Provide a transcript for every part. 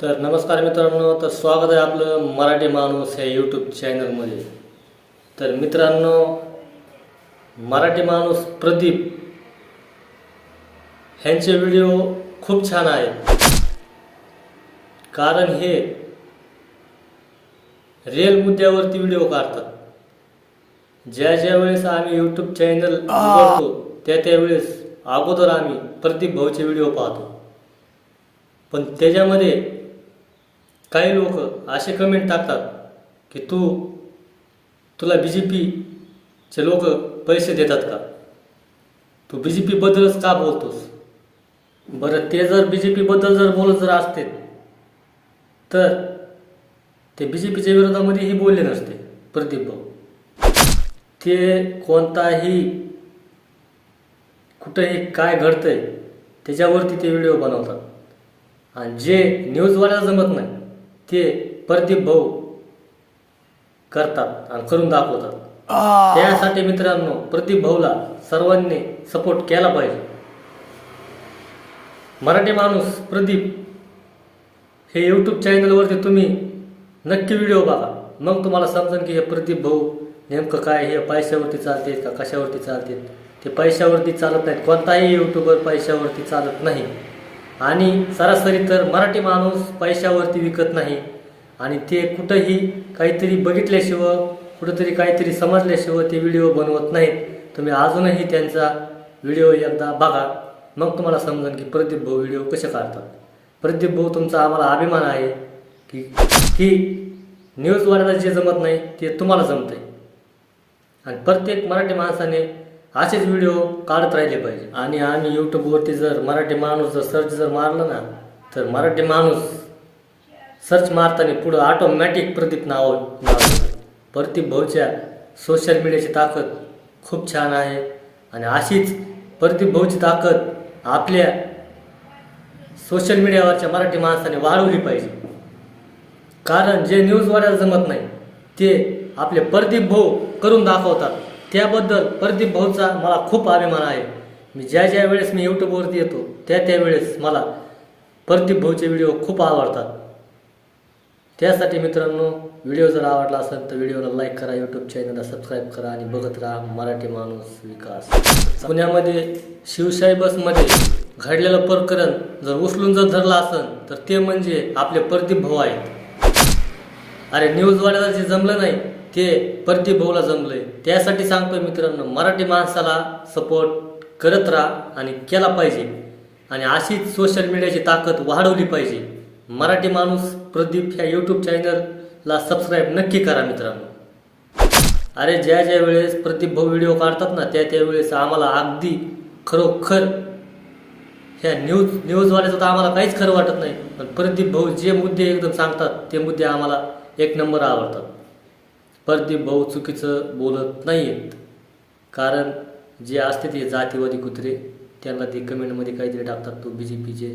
तर नमस्कार मित्रांनो तर स्वागत आहे आपलं मराठी माणूस या यूट्यूब चॅनलमध्ये तर मित्रांनो मराठी माणूस प्रदीप ह्यांचे व्हिडिओ खूप छान आहेत. कारण हे रिअल मुद्द्यावरती व्हिडिओ काढतात. ज्या ज्या वेळेस आम्ही यूट्यूब चॅनल उघडतो त्या त्यावेळेस अगोदर आम्ही प्रदीप भाऊचे व्हिडिओ पाहतो. पण त्याच्यामध्ये काही लोक असे कमेंट टाकतात की तू तुला बी जे पीचे लोक पैसे देतात का? तू बी जे पीबद्दलच का बोलतोस? बरं ते जर बी जे पीबद्दल जर बोलत जर असते तर ते बी जे पीच्या विरोधामध्येही बोलले नसते प्रदीप भाऊ. ते कोणताही कुठंही काय घडतंय त्याच्यावरती ते व्हिडिओ बनवतात. आणि जे न्यूजवाल्याला जमत नाही ते प्रदीप भाऊ करतात आणि करून दाखवतात. त्यासाठी मित्रांनो प्रदीप भाऊला सर्वांनी सपोर्ट केला पाहिजे. मराठी माणूस प्रदीप हे यूट्यूब चॅनलवरती तुम्ही नक्की व्हिडिओ बघा. मग तुम्हाला समजेल की हे प्रदीप भाऊ नेमकं काय हे पैशावरती चालतेत का कशावरती चालतेत? ते पैशावरती चालत नाहीत. कोणताही यूट्यूबर पैशावरती चालत नाही. आणि सरासरी तर मराठी माणूस पैशावरती विकत नाही. आणि ते कुठंही काहीतरी बघितल्याशिवाय कुठंतरी काहीतरी समजल्याशिवाय ते व्हिडिओ बनवत नाहीत. तुम्ही अजूनही त्यांचा व्हिडिओ एकदा बघा. मग तुम्हाला समजेल की प्रदीप भाऊ व्हिडिओ कसे काढतात. प्रदीप भाऊ तुमचा आम्हाला अभिमान आहे की की न्यूजवाल्याला जे जमत नाही ते तुम्हाला जमतंय. आणि प्रत्येक मराठी माणसाने असेच व्हिडिओ काढत राहिले पाहिजे. आणि आम्ही यूट्यूबवरती जर मराठी माणूस जर सर्च जर मारलं ना तर मराठी माणूस सर्च मारताना पुढं ऑटोमॅटिक प्रदीप नाव नाव प्रदीप भाऊच्या सोशल मीडियाची ताकद खूप छान आहे. आणि अशीच प्रदीप भाऊची ताकद आपल्या सोशल मीडियावरच्या मराठी माणसाने वाढवली पाहिजे. कारण जे न्यूजवाल्याला जमत नाही ते आपले प्रदीप भाऊ करून दाखवतात. त्याबद्दल प्रदीप भाऊचा मला खूप अभिमान आहे. मी ज्या ज्या वेळेस मी यूट्यूबवरती येतो त्या त्यावेळेस मला प्रदीप भाऊचे व्हिडिओ खूप आवडतात. त्यासाठी मित्रांनो व्हिडिओ जर आवडला असेल तर व्हिडिओला लाईक करा यूट्यूब चॅनलला सबस्क्राईब करा आणि बघत राहा मराठी माणूस विकास. पुण्यामध्ये शिवशाही बसमध्ये घडलेलं प्रकरण जर उचलून जर धरलं असेल तर ते म्हणजे आपले प्रदीप भाऊ आहेत. अरे न्यूजवाल्याला जे जमलं नाही ते प्रदीप भाऊला जमलंय. त्यासाठी सांगतोय मित्रांनो मराठी माणसाला सपोर्ट करत राहा आणि केला पाहिजे. आणि अशीच सोशल मीडियाची ताकद वाढवली पाहिजे. मराठी माणूस प्रदीप ह्या यूट्यूब चॅनलला सबस्क्राईब नक्की करा मित्रांनो. अरे ज्या ज्या वेळेस प्रदीप भाऊ व्हिडिओ काढतात ना त्या त्यावेळेस आम्हाला अगदी खरोखर ह्या न्यूज न्यूजवाल्याचं तर आम्हाला काहीच खरं वाटत नाही. पण प्रदीप भाऊ जे मुद्दे एकदम सांगतात ते मुद्दे आम्हाला एक नंबर आवडतात. प्रदीप भाऊ चुकीचं बोलत नाही आहेत कारण जे असते ते जातीवादी कुत्रे त्यांना ते कमेंटमध्ये काहीतरी टाकतात तू बी जे पीचे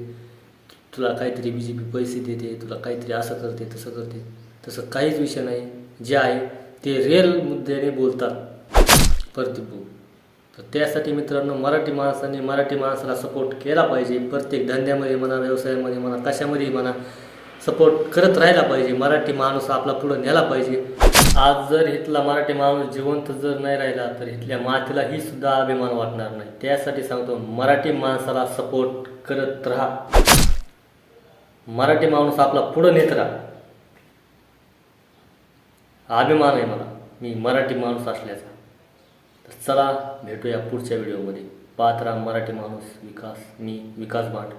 तुला काहीतरी बी जे पी पैसे देते तुला काहीतरी असं करते तसं करते. तसं काहीच विषय नाही. जे आहे ते रिअल मुद्द्याने बोलतात. प्रदीप भाऊ तर त्यासाठी मित्रांनो मराठी माणसाने मराठी माणसाला सपोर्ट केला पाहिजे. प्रत्येक धंद्यामध्ये म्हणा व्यवसायामध्ये म्हणा कशामध्ये म्हणा सपोर्ट करत राहायला पाहिजे. मराठी माणूस आपला पुढं नेला पाहिजे. आज जर इथला मराठी माणूस जिवंत जर नाही राहिला तर इथल्या मातेला ही सुद्धा अभिमान वाटणार नाही. त्यासाठी सांगतो मराठी माणसाला सपोर्ट करत राहा. मराठी माणूस आपला पुढं नेत राहा. अभिमान आहे मला. मी मराठी माणूस असल्याचा. तर चला भेटूया पुढच्या व्हिडिओमध्ये. पाहत राहा मराठी माणूस विकास मी विकास भाट.